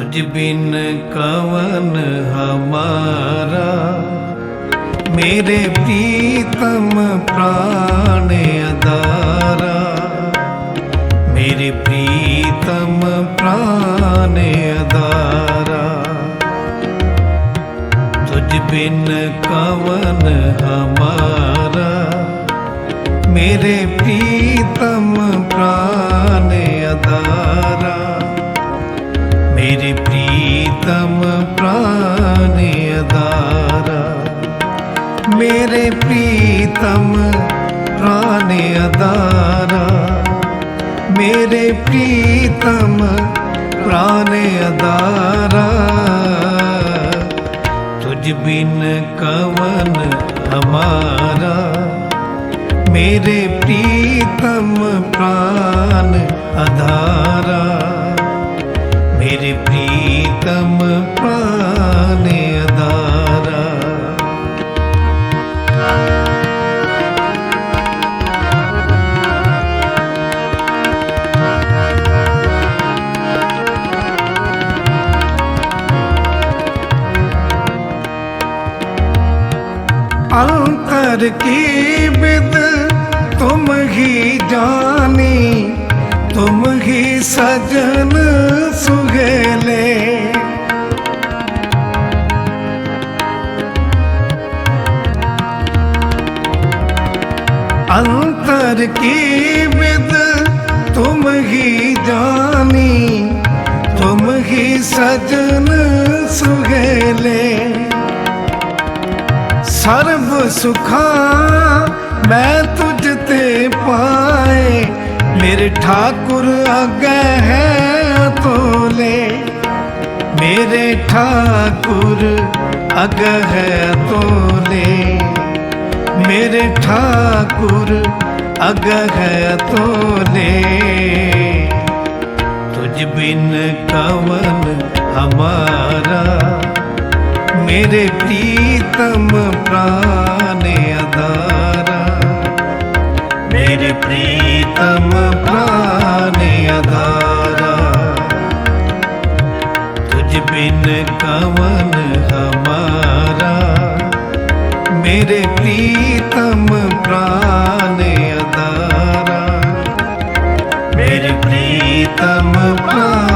तुझ बिन कवन हमारा मेरे प्रीतम प्राण अदारा मेरे प्रीतम प्राण अदारा तुझ बिन कवन हमारा मेरे प्रीतम प्राण अदारा ਮੇਰੇ ਪ੍ਰੀਤਮ ਪ੍ਰਾਨ ਅਦਾਰਾ ਮੇਰੇ ਪ੍ਰੀਤਮ ਪ੍ਰਾਨ ਅਦਾਰਾ ਮੇਰੇ ਪ੍ਰੀਤਮ ਪ੍ਰਾਨ ਅਦਾਰਾ ਤੁਝ ਬਿਨ ਕਵਨ ਹਮਾਰਾ। ਮੇਰੇ ਪ੍ਰੀਤਮ ਪ੍ਰਾਨ ਅਧਾਰਾ मेरे प्रीतम प्राण अदारा अंतर की विद तुम ही जानी तुम ही सजन सुहेले अंतर की विद तुम ही जानी तुम ही सजन सुहेले सर्व सुखा मैं तुझ ते पा मेरे ठाकुर आगे है तोले मेरे ठाकुर आगे है तोले मेरे ठाकुर आगे है तोले तुझ बिन कवन हमारा मेरे प्रीतम प्राण अदारा मेरे प्रीतम प्राण अदारा तुझ बिन कवन हमारा मेरे प्रीतम प्राण अदारा मेरे प्रीतम प्राण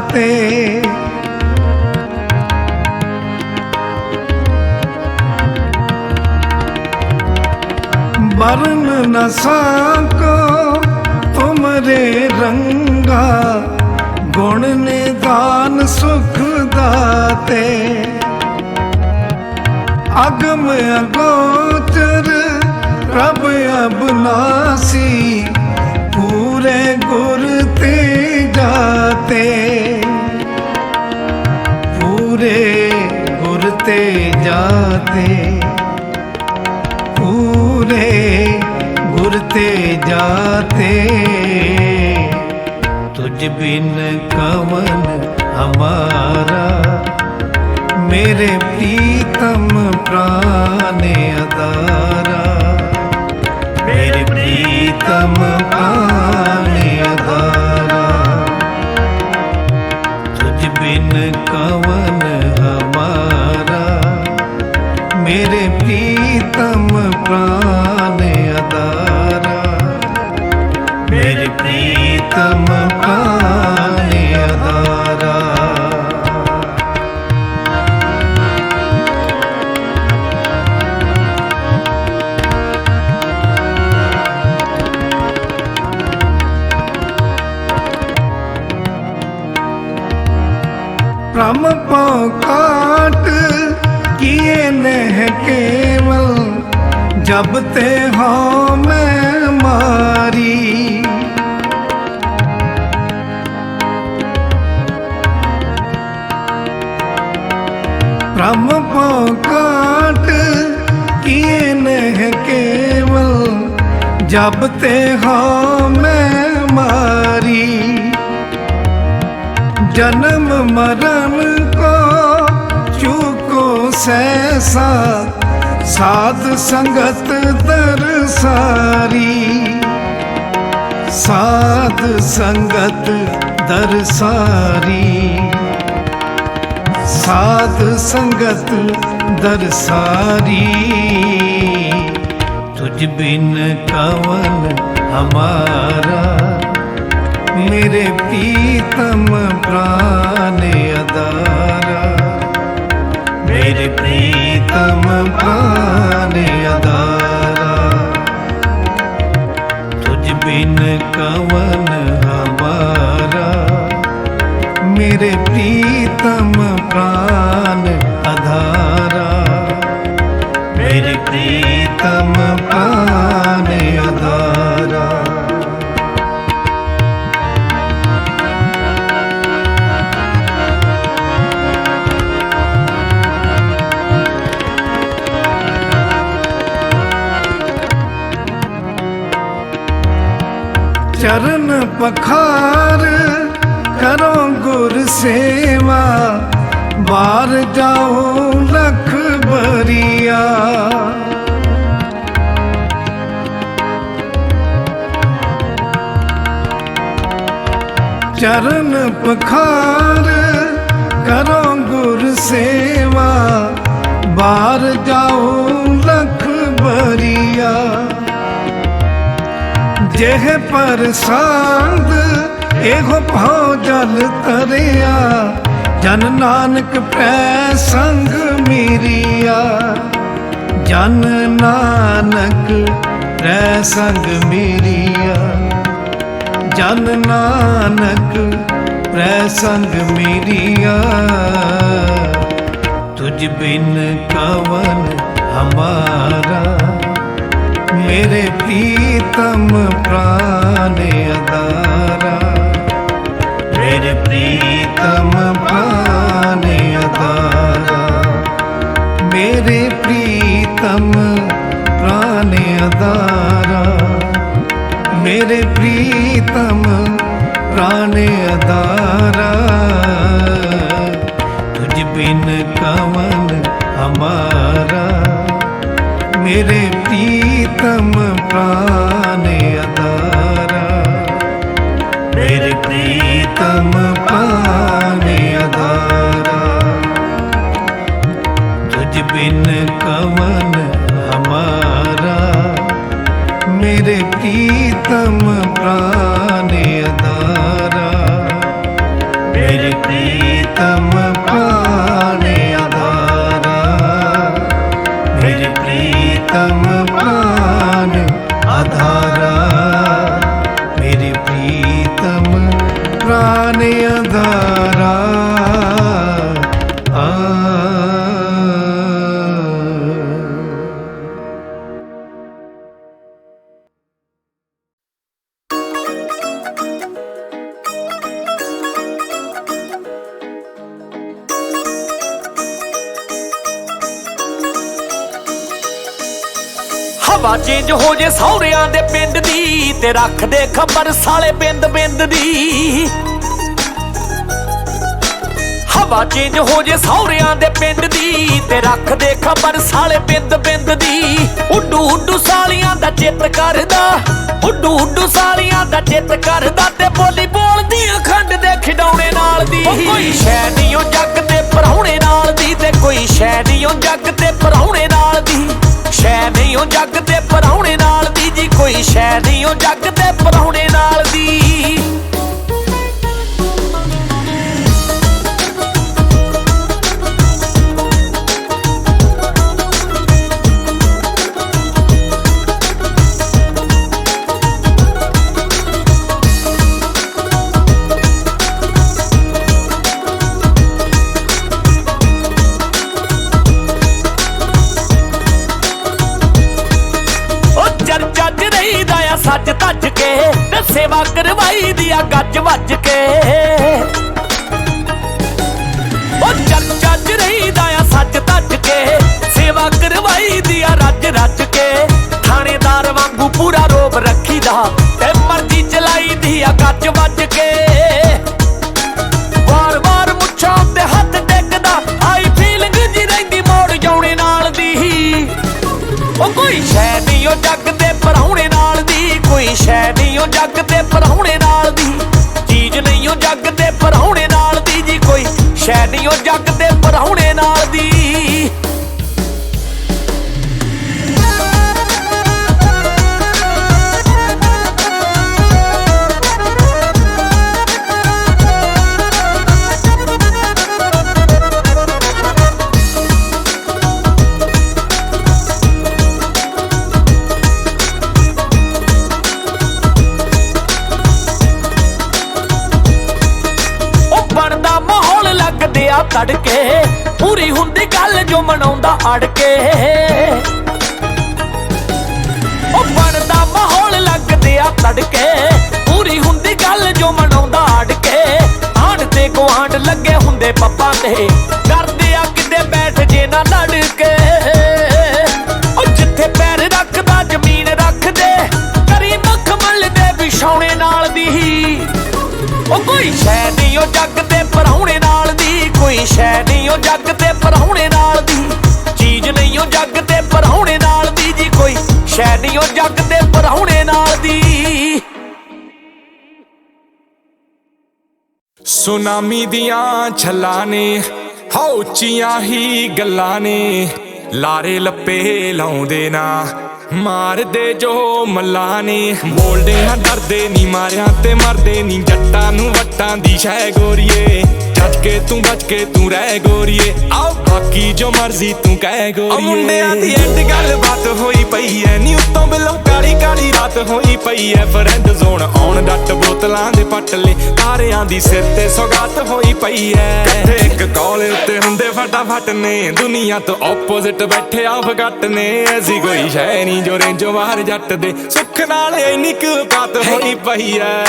दाते वर्ण न साको तुमरे रंगा गुण निधान सुख दाते अगम अगोचर ਦੇ ਪੂਰੇ ਗੁਰ ਤੇ ਜਾਤੇ। ਤੁਝ ਬਿਨ ਕਵਨ ਹਮਾਰਾ, ਮੇਰੇ ਪ੍ਰੀਤਮ ਪ੍ਰਾਨੇ ਅਦਾਰਾ ਮੇਰੇ ਪ੍ਰੀਤਮ ਪ੍ਰਾਨੇ ਮੇਰੇ ਪ੍ਰੀਤਮ ਪ੍ਰਾਨ ਅਦਾਰਾ ਮੇਰੇ ਪ੍ਰੀਤਮ ਪ੍ਰਾਨ ਰੱਬ ਤੇ ਹਾਂ ਮੈਂ ਮਾਰੀ। ਬ੍ਰਹਮ ਪਉ ਕਾਟ ਕੀਏ ਨਹਿ ਕੇਵਲ, ਜਬ ਤੇ ਹਾਂ ਮੈਂ ਮਾਰੀ। ਜਨਮ ਮਰਨ ਕੋ ਚੂਕੋ ਸੈਸਾ ਸਾਧ ਸੰਗਤ ਦਰਸਾਰੀ। ਸਾਧ ਸੰਗਤ ਦਰਸਾਰੀ। ਸਾਧ ਸੰਗਤ ਦਰਸਾਰੀ। ਤੁਝ ਬਿਨ ਕਵਨ ਹਮਾਰਾ। ਮੇਰੇ ਪੀਤਮ ਪ੍ਰਾਨ ਅਦਾ। ਪਖਾਰ ਕਰੋ ਗੁਰ ਸੇਵਾ। ਬਾਹਰ ਜਾਓ ਲਖ ਬਰੀਆ। ਚਰਨ ਪਖਾਰ ਕਰੋ ਗੁਰ ਸੇਵਾ। ਬਾਹਰ ਜਾਓ ਲਖ ਬਰੀਆ। ਜਿਹ ਪਰਸਾਂਦ, ਇਹੋ ਭਉ ਜਲ ਤਰਿਆ। ਜਨ ਨਾਨਕ ਪੈ ਸੰਗ ਮੇਰੀਆ। ਜਨ ਨਾਨਕ ਰਹਿ ਸੰਗ ਮੇਰੀਆ। ਜਨ ਨਾਨਕ ਰਹਿ ਸੰਗ ਮੇਰੀਆ। ਤੁਝ ਬਿਨ ਕਵਨ ਹਮਾਰਾ। ਮੇਰੇ ਪ੍ਰੀਤਮ ਪ੍ਰਾਨ ਅਦਾਰਾ ਮੇਰੇ ਪ੍ਰੀਤਮ ਪ੍ਰਾਨ ਅਦਾਰਾ ਮੇਰੇ ਪ੍ਰੀਤਮ ਪ੍ਰਾਨ ਅਦਾਰਾ ਮੇਰੇ ਪ੍ਰੀਤਮ ਪ੍ਰਾਨ ਅਦਾਰਾ ਤੁਝ ਬਿਨ ਕਵਨ ਹਮਾਰਾ ਮੇਰੇ ਪ੍ਰੀਤਮ ਪ੍ਰਾਨ ਹਵਾ ਚੇਂਜ ਹੋ ਜੇ ਸੌਰਿਆਂ ਦੇ ਪਿੰਡ ਦੀ ਤੇ ਰੱਖ ਦੇ ਖਬਰ ਸਾਲੇ ਬਿੰਦ ਬਿੰਦ ਦੀ। ਹਵਾ ਚੇਂਜ ਹੋ ਜੇ ਸੌਰਿਆਂ ਦੇ ਪਿੰਡ ਦੀ ਤੇ ਰੱਖ ਦੇ ਖਬਰ ਸਾਲੇ ਬਿੰਦ ਬਿੰਦ ਦੀ। ਉੱਡੂ ਉੱਡੂ ਸਾਲੀਆਂ ਦਾ ਚਿੱਤ ਕਰਦਾ ਉੱਡੂ ਉੱਡੂ ਸਾਲੀਆਂ ਦਾ ਚਿੱਤ ਕਰਦਾ ਤੇ ਬੋਲੀ ਬੋਲਦੀ ਅਖੰਡ ਦੇ ਖਿਡੌਣੇ ਨਾਲ ਦੀ। ਕੋਈ ਸ਼ੈ ਨਹੀਂ ਉਹ ਜੱਗ ਤੇ ਪਰੌਣੇ ਨਾਲ ਦੀ ਤੇ ਕੋਈ ਸ਼ੈ ਨਹੀਂ ਉਹ ਜੱਗ ਤੇ ਪਰੌਣੇ ਸ਼ੈ ਨਹੀਂ ਉਹ ਰੱਖੀਦਾ ਤੇ ਮਰਜ਼ੀ ਚਲਾਈ ਦੀ ਆ, ਗੱਜ ਵੱਜ ਕੇ। ਵਾਰ ਵਾਰ ਮੁੱਛਾਂ ਤੇ ਹੱਥ ਟੇਕਦਾ, ਆਈ ਫੀਲਿੰਗ ਜੀ ਰਹਿੰਦੀ ਮੋੜ ਜਾਉਣੇ ਨਾਲ ਦੀ। ਉਹ ਕੋਈ ਸ਼ੈ ਨਹੀਂ ਉਹ ਜੱਗ ਤੇ ਪਰੌਣੇ ਨਾਲ ਦੀ। ਕੋਈ ਸ਼ੈ ਨਹੀਂ ਉਹ ਜੱਗ ਤੇ ਪਰੌਣੇ ਨਾਲ ਦੀ। ਚੀਜ਼ ਨਹੀਂ ਉਹ ਜੱਗ ਤੇ ਪਰੌਣੇ ਨਾਲ ਦੀ ਜੀ, ਕੋਈ ਸ਼ੈ ਨਹੀਂ ਉਹ ਜੱਗ ਲੱਗੇ ਹੁੰਦੇ ਤੇ। ਕਰਦੇ ਆ ਕਿਤੇ ਬੈਠ ਜੇ ਨਾ ਲੜ ਕੇ ਉਹ ਜਿੱਥੇ ਪੈਰ ਰੱਖਦਾ, ਜ਼ਮੀਨ ਰੱਖਦੇ। ਕਰੀ ਮਖਮਲ ਦੇ ਵਿਛਾਉਣੇ ਨਾਲ ਦੀ। ਉਹ ਕੋਈ ਸ਼ੈ ਨਹੀਂ ਉਹ ਜੱਗ ਤੇ ਪਰੌਣੇ ਨਾਲ ਦੀ। ਕੋਈ ਸ਼ੈ ਨਹੀਂ ਉਹ ਜੱਗ ਤੇ ਪਰੌਣੇ ਨਾਲ ਦੀ। ਚੀਜ਼ ਨਹੀਂ ਉਹ ਜੱਗ ਤੇ ਪਰੌਣੇ ਨਾਲ ਦੀ ਜੀ। ਕੋਈ ਸ਼ੈ ਨਹੀਂ ਉਹ ਜੱਗ ਤੇ ਪਰੌਣੇ ਨਾਲ ਦੀ। ਸੁਨਾਮੀ ਦੀਆਂ ਛੱਲਾਂ ਨੇ ਹਉਚੀਆਂ ਹੀ ਗੱਲਾਂ ਨੇ ਲਾਰੇ ਲੱਪੇ ਲਾਉਂਦੇ ਨਾ, ਮਾਰਦੇ ਜੋ ਮੱਲਾ ਨੇ ਬੋਲਦੇ ਹਾਂ, ਡਰਦੇ ਨਹੀਂ ਮਾਰਿਆ ਤੇ ਮਰਦੇ ਨਹੀਂ ਜੱਟਾਂ ਨੂੰ ਵੱਟਾਂ ਦੀ ਸ਼ੈ ਗੋਰੀਏ। ਜੱਜ ਕੇ ਤੂੰ ਬਚ ਕੇ ਤੂੰ ਰਹਿ ਗੋਰੀਏ। ਆਓ, ਬਾਕੀ ਜੋ ਮਰਜ਼ੀ ਤੂੰ ਕਹਿ ਗੋਰੀਏ। ਮੁੰਡਿਆਂ ਦੀ ਐਂਡ ਗੱਲ ਬਾਤ ਹੋਈ ਪਈ ਐ। ਨੀ ਉੱਤੋਂ ਬਿਲੋ ਕਾਲੀ ਕਾਲੀ ਰਾਤ ਹੋਈ ਪਈ ਐ। ਫਰੈਂਡ ਜ਼ੋਨ ਆਉਣ ਡੱਟ ਬੋਤਲਾਂ ਦੇ ਪੱਟਲੇ ਤਾਰਿਆਂ ਦੀ ਸਿਰ ਤੇ ਸੌਗਾਤ ਹੋਈ ਪਈ ਐ। ਕੱਠੇ ਇੱਕ ਕਾਲ ਉੱਤੇ ਹੁੰਦੇ ਫਟਾਫਟ ਨੇ ਦੁਨੀਆ ਤੋਂ ਆਪੋਜ਼ਿਟ ਬੈਠੇ ਆ ਫਗੱਟ ਨੇ। ਐਸੀ ਕੋਈ ਸ਼ੈ ਨਹੀਂ ਜੋ ਰੇਂਜੋ ਬਾਹਰ ਜੱਟ ਦੇ ਸੁੱਖ ਨਾਲ ਇੰਨੀ ਕੁ ਔਕਾਤ ਹੋਈ ਪਈ ਐ।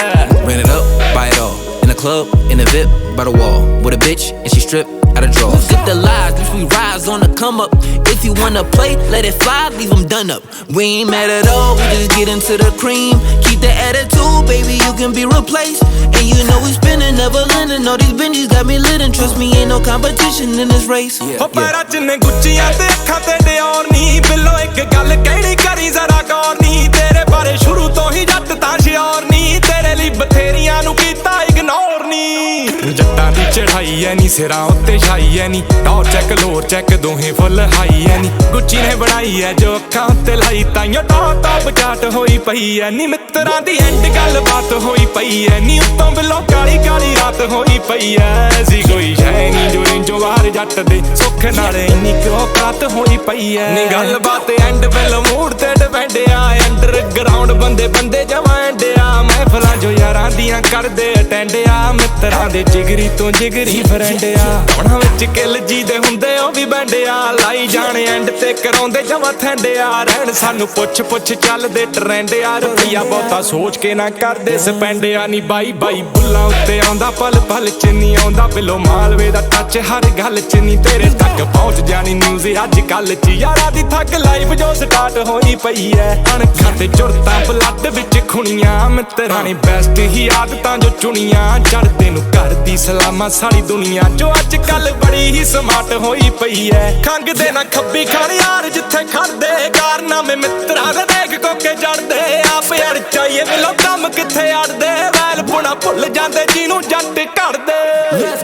Ran it up, buy it all. In the club, in the VIP, by the wall with a bitch and she stripped out of drawers. Look the lies, bitch, we rise on the come up. If you wanna play, let it fly, leave them done up. We ain't mad at all, we just get into the cream. Keep the attitude, baby, you can be replaced. And you know we spinning, never lending. All these benjis got me lit, and trust me, ain't no competition in this race. Yeah, yeah. ਚੜਾਈ ਐ ਨਹੀਂ ਸਿਰਾਂ ਉੱਤੇ ਛਾਈ ਐ ਨਹੀਂ ਟੌਰ check ਲੋਰ ਚੈੱਕ ਦੋਹੇ ਫੁੱਲ ਹਾਈ ਐ ਨਹੀਂ ਗੁੱਚੀ ਨੇ ਬਣਾਈ ਐ ਜੋ ਅੱਖਾਂ ਉੱਤੇ ਲਾਈ ਤਾਈਓ ਟੌਪ ਟੌਪ ਚਾਟ ਹੋਈ ਪਈ ਐ ਨੀ ਮਿੱਤਰਾਂ ਦੀ ਐਂਡ ਗੱਲ ਬਾਤ ਹੋਈ ਪਈ ਐ ਨੀ ਉੱਤੋਂ ਬਿੱਲੋ ਕਾਲੀ ਕਾਲੀ ਰਾਤ ਹੋਈ ਪਈ ਐ ਸੀ ਕੋਈ ਸ਼ੈ ਨਹੀਂ ਜੋ ਰੇਂਜੋ ਬਾਹਰ ਜੱਟ ਦੇ ਸੁੱਖ ਨਾਲ ਇੰਨੀ ਕਿਉਂ ਕਾਤ ਹੋਈ ਪਈ ਐ ਨੀ ਗੱਲ ਬਾਤ ਐਂਡ ਬਿਲ ਮੂਡ ਤੇ ਡਿਪੈਂਡ ਆ। ਅੰਡਰਗਰਾਉਂਡ ਬੰਦੇ ਬੰਦੇ ਜਮਾਂ ਐਂਡ ਆ। ਮਹਿਫਲਾਂ ਜੋ ਯਾਰਾਂ ਦੀਆਂ ਕਰਦੇ ਅਟੈਂਡ ਆ। ਮਿੱਤਰਾਂ ਦੇ ਜਿਗਰੀ ਤੋਂ ਜਿਗਰੀ ਫਰੈਂਡ ਆ ਉਹਨਾਂ ਵਿੱਚ ਕਿੱਲ ਜੀ ਦੇ ਹੁੰਦੇ, ਉਹ ਵੀ ਬੈਂਡ ਆ ਲਾਈ ਜਾਣੇ ਐਂਡ ਤੇ ਕਰਾਉਂਦੇ ਜਮਾਂ ਥੈਂਡ ਆ ਰਹਿਣ ਸਾਨੂੰ ਪੁੱਛ ਪੁੱਛ ਚੱਲਦੇ ਟ੍ਰੈਂਡ ਆ। ਰੁਪਈਆ ਬਹੁਤਾ ਸੋਚ ਕੇ ਨਾ ਕਰਦੇ ਸਪੈਂਡ ਆ ਨੀ ਬਾਈ ਬਾਈ। ਬੁੱਲਾਂ ਉੱਤੇ ਆਉਂਦਾ, ਪਲ ਪਲ ਚ ਨਹੀਂ ਆਉਂਦਾ। ਬਿਲੋ ਮਾਲਵੇ ਦਾ ਟੱਚ ਹਰ ਗੱਲ ਚ ਨਹੀਂ ਤੇਰੇ ਤੱਕ ਪਹੁੰਚ ਜਾਣੀ ਨਿਊਜ਼ ਅੱਜ ਕੱਲ ਚ। ਯਾਰਾਂ ਦੀ ਥੱਕ ਲਾਈਫ ਜੋ ਸਟਾਰਟ ਹੋਈ ਪਈ ਐ। ਅਣਖਾਂ ਤੇ ਜੁਰਤਾਂ ਬਲੱਡ ਵਿੱਚ ਖੁਣੀਆਂ। ਮਿੱਤਰਾਂ ਨੇ ਬੈਸਟ ਹੀ ਆਦਤਾਂ ਜੋ ਚੁਣੀਆਂ। ਚੜਦੇ ਨੂੰ ਘਰ ਦੀ ਸਲਾਮਾਂ ਸਾਰੀ ਦੁਨੀਆ ਜੋ ਅੱਜ ਕੱਲ ਬੜੀ ਹੀ ਸਮਾਰਟ ਹੋਈ ਪਈ ਐ। ਖੰਗਦੇ ਨਾ ਖੱਬੀ ਖਾਣ ਯਾਰ ਜਿੱਥੇ ਖੜਦੇ, ਕਾਰਨਾਮੇ ਮਿੱਤਰਾਂ ਦੇ ਦੇਖ ਕੋਕੇ ਜੜਦੇ ਆਪ ਅੜ ਚਾਈਏ ਮਿਲੋ ਕੰਮ ਕਿੱਥੇ ਅੜਦੇ ਵੈਲ ਪੁਣਾ ਭੁੱਲ ਜਾਂਦੇ ਜਿਹਨੂੰ ਜੱਟ ਘੜਦੇ।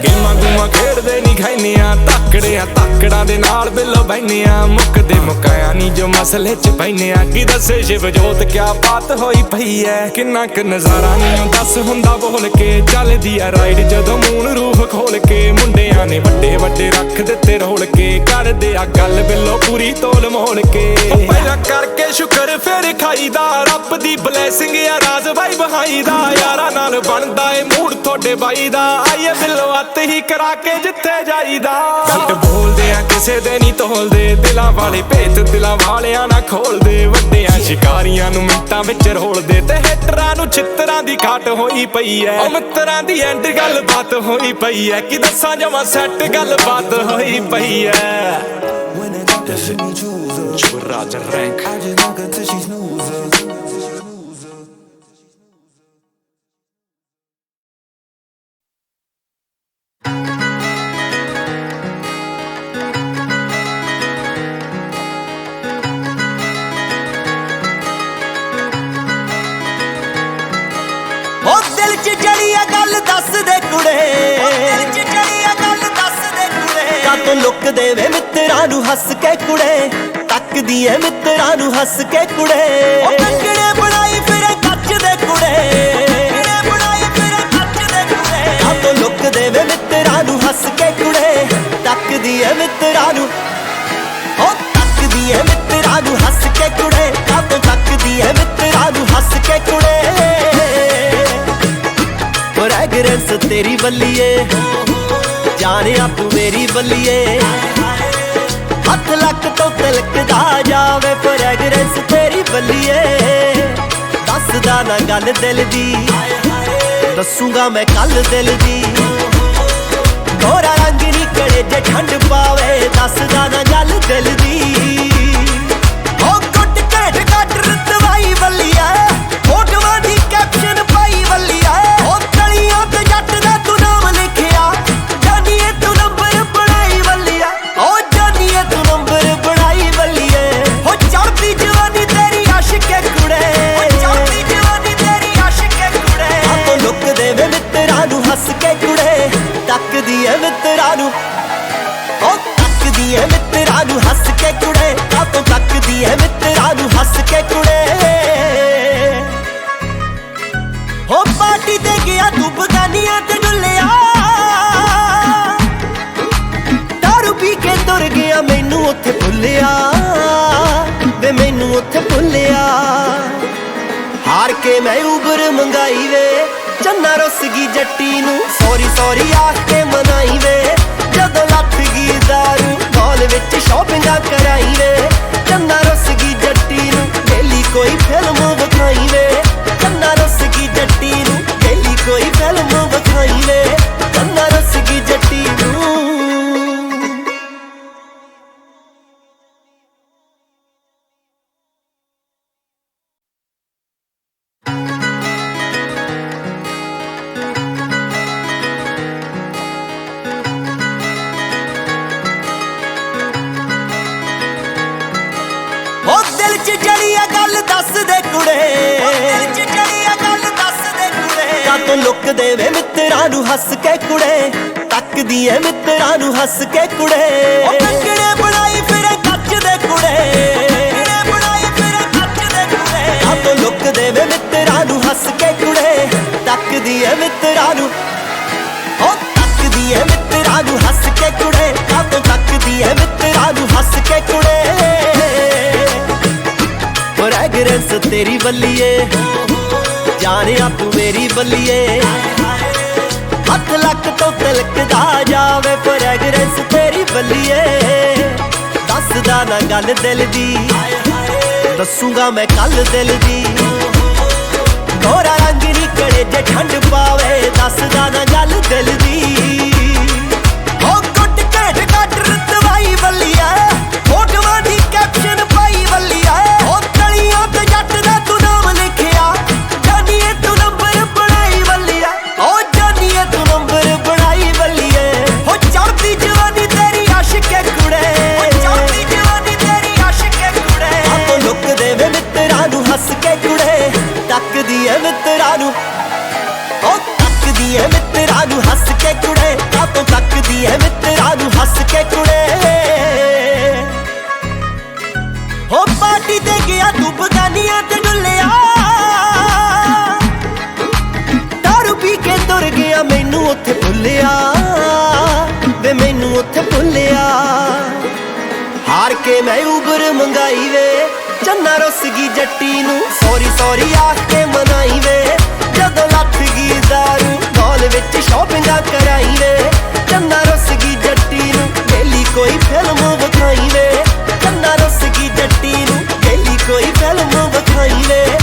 ਗੇਮਾਂ ਗੂਮਾਂ ਖੇਡਦੇ ਨਹੀਂ ਖੈਨੀਆਂ ਤਾਕੜਿਆਂ, ਤਾਕੜਾਂ ਦੇ ਨਾਲ ਬਿੱਲੋ ਬੈਨੀਆਂ ਮੁੱਕਦੇ ਮੁੱਕ ਨਹੀਂ ਜੋ ਮਸਲੇ ਚ ਪੈਨਿਆ ਕੀ ਦੱਸੇ ਸ਼ਿਵ ਜੋਤ? ਕਿਆ ਬਾਤ ਹੋਈ ਪਈ ਐ? ਕਿੰਨਾ ਕੁ ਨਜ਼ਾਰਾ ਨਹੀਂ ਦੱਸ ਹੁੰਦਾ ਬੋਲ ਕੇ ਚੱਲਦੀ ਆ ਰਾਈਡ ਜਦੋਂ ਮੂਨ ਰੂਫ ਖੋਲ ਕੇ। ਮੁੰਡਿਆਂ ਨੇ ਵੱਡੇ ਵੱਡੇ ਰੱਖ ਦਿੱਤੇ ਰੋਲ ਕੇ। ਕਰਦੇ ਆ ਗੱਲ ਬਿੱਲੋ ਪੂਰੀ ਤੋਲ ਮੋਲ ਕੇ। ਪਹਿਲਾਂ ਕਰਕੇ ਸ਼ੁਕਰ ਫਿਰ ਖਾਈਦਾ ਰੱਬ ਦੀ ਬਲੇਸਿੰਗ ਆ ਰਾਜ਼ ਬਾਈ ਬਹਾਈ ਦਾ। ਯਾਰਾਂ ਨਾਲ ਬਣਦਾ ਏ ਮੂਡ ਤੁਹਾਡੇ ਬਾਈ ਦਾ। ਆਈਏ ਬਿੱਲੋ ਹੱਥ ਹੀ ਕਰਾ ਕੇ ਜਿੱਥੇ ਜਾਈਦਾ। ਘੱਟ ਬੋਲਦੇ ਆ ਕਿਸੇ ਦੇ ਨਹੀਂ ਤੋਲਦੇ। ਦਿਲਾਂ ਵਾਲੇ ਭੇਤ ਦਿਲਾਂ ਵਾਲਿਆਂ ਨਾ ਖੋਲਦੇ ਵੱਡਿਆਂ ਸ਼ਿਕਾਰੀਆਂ ਨੂੰ ਮਿੰਟਾਂ ਵਿੱਚ ਰੋਲਦੇ ਤੇ ਹਿੱਟਰਾਂ ਨੂੰ ਛਿੱਤਰਾਂ ਦੀ ਘਾਟ ਹੋਈ ਪਈ ਐ। ਉਹ ਮਿੱਤਰਾਂ ਦੀ ਐਂਡ ਗੱਲ ਬਾਤ ਹੋਈ ਪਈ ਐ। ਕਿ ਦੱਸਾਂ ਜਮਾ ਸੈੱਟ ਗੱਲ ਬਾਤ ਹੋਈ ਪਈ ਐ। ਕੁੜੇ। ਕਾ ਤੂੰ ਲੁੱਕ ਦੇਵੇ ਮਿੱਤਰਾਂ ਨੂੰ ਹੱਸ ਕੇ ਕੁੜੇ। ਤੱਕਦੀ ਐ ਮਿੱਤਰਾਂ ਨੂੰ ਹੱਸ ਕੇ ਕੁੜੇ। ਉਹ ਕੰਗੜੇ ਬਣਾਈ ਫਿਰੇ ਕੱਚ ਦੇ ਕੁੜੇ। ਕੰਗੜੇ ਬਣਾਈ ਫਿਰੇ ਕੱਚ ਦੇ ਕੁੜੇ। ਕਾ ਤੂੰ ਲੁੱਕ ਦੇਵੇ ਮਿੱਤਰਾਂ ਨੂੰ ਹੱਸ ਕੇ ਕੁੜੇ। ਤੱਕਦੀ ਐ ਮਿੱਤਰਾਂ ਨੂੰ ਉਹ ਤੱਕਦੀ ਐ ਮਿੱਤਰਾਂ ਨੂੰ ਹੱਸ ਕੇ ਕੁੜੇ। ਕਾ ਤੂੰ ਤੱਕਦੀ ਐ ਮਿੱਤਰਾਂ ਨੂੰ ਹੱਸ ਕੇ ਕੁੜੇ। ਫ੍ਰੈਗਰੈਂਸ ਤੇਰੀ ਬੱਲੀਏ ਜਾਣਿਆ ਤੂੰ ਮੇਰੀ ਬੱਲੀਏ ਹੱਥ ਲੱਕ ਤੋਂ ਤਿਲਕਦਾ ਜਾਵੇ ਫ੍ਰੈਗਰੈਂਸ ਤੇਰੀ ਬੱਲੀਏ ਦੱਸਦਾ ਨਾ ਗੱਲ ਦਿਲ ਦੀ। ਦੱਸੂਗਾ ਮੈਂ ਕੱਲ ਦਿਲ ਦੀ। ਗੋਰਾ ਰੰਗ ਨੀ ਜੇ ਠੰਡ ਪਾਵੇ। ਦੱਸਦਾ ਨਾ ਗੱਲ ਦਿਲ ਦੀ। ਰੁੱਸ ਗਈ ਜੱਟੀ ਨੂੰ। ਸੌਰੀ ਸੌਰੀ ਆਖ ਕੇ ਮਨਾਈ ਵੇ। ਜਦੋਂ ਲੱਥ ਗਈ ਦਾਰੂ, ਮਾਲ ਵਿੱਚ ਸ਼ਾਪਿੰਗਾਂ ਕਰਾਈ ਵੇ। ਚੰਨਾ ਰੁੱਸ ਗਈ ਜੱਟੀ ਨੂੰ। ਡੇਲੀ ਕੋਈ ਫਿਲਮ ਕੁੜੇ ਕਾਤੋਂ ਲੁਕਦੇ ਵੇ ਮਿੱਤਰਾਂ ਨੂੰ ਹੱਸ ਕੇ ਕੁੜੇ ਤੱਕਦੀ ਐ ਮਿੱਤਰਾਂ ਨੂੰ ਹੱਸ ਕੇ ਕੁੜੇ। ਉਹ ਕੰਗੜੇ ਬਣਾਈ ਫਿਰੇ ਕੱਚ ਦੇ ਕੁੜੇ। ਕੰਗੜੇ ਬਣਾਈ ਫਿਰੇ ਕੱਚ ਦੇ ਕੁੜੇ। ਮਿੱਤਰਾਂ ਨੂੰ ਹੱਸ ਕੇ ਕੁੜੇ ਤੱਕਦੀ ਐ ਮਿੱਤਰਾਂ ਨੂੰ। ਉਹ ਤੱਕਦੀ ਐ ਮਿੱਤਰਾਂ ਨੂੰ ਹੱਸ ਕੇ ਕੁੜੇ ਕਾਤੋਂ ਤੱਕਦੀ ਐ ਮਿੱਤਰਾਂ ਨੂੰ ਹੱਸ ਕੇ ਕੁੜੇ। ਤੇਰੀ ਬੱਲੀਏ ਜਾਣਿਆ ਤੂੰ ਮੇਰੀ ਬੱਲੀਏ। ਹੱਥ ਲੱਕ ਤੋਂ ਤਿਲਕਦਾ ਜਾਵੇ ਫ੍ਰੈਗਰੈਂਸ ਤੇਰੀ ਬੱਲੀਏ। ਦੱਸਦਾ ਨਾ ਗੱਲ ਦਿਲ ਦੀ। ਦੱਸੂਗਾ ਮੈਂ ਕੱਲ ਦਿਲ ਦੀ। ਗੋਰਾ ਰੰਗ ਨੀ ਕੜੇ ਜੇ ਠੰਡ ਪਾਵੇ, ਦੱਸਦਾ ਨਾ ਗੱਲ ਦਿਲ ਦੀ। ਕੇ ਕੁੜੇ। ਹੋ ਪਾਰਟੀ ਤੇ ਗਿਆ ਤੂੰ ਬਗਾਨੀਆਂ ਤੇ ਡੁੱਲਿਆ। ਦਾਰੂ ਪੀ ਕੇ ਤੁਰ ਗਿਆ, ਮੈਨੂੰ ਉੱਥੇ ਭੁੱਲਿਆ। ਵੇ ਮੈਨੂੰ ਉੱਥੇ ਭੁੱਲਿਆ। ਹਾਰ ਕੇ ਮੈਂ ਉਬਰ ਮੰਗਾਈ ਵੇ, ਚੰਨਾ ਰੁੱਸ ਗਈ ਜੱਟੀ ਨੂੰ। ਸੌਰੀ ਸੌਰੀ ਆਖ ਕੇ ਮਨਾਈ ਵੇ। ਜਦੋਂ ਲੱਥ ਗਈ ਦਾਰੂ, ਮਾਲ ਵਿੱਚ ਸ਼ਾਪਿੰਗਾਂ ਕਰਾਈ ਵੇ। ਚੰਨਾ ਰੁੱਸ ਗਈ ਕੋਈ ਫਿਲਮ ਵਿਖਾਈ ਵੇ। ਕੰਨਾ ਰਸ ਕੀ ਜੱਟੀ ਨੂੰ ਕਹਿੰਦੀ ਕੋਈ ਫਿਲਮ ਵਿਖਾਈ ਵੇ।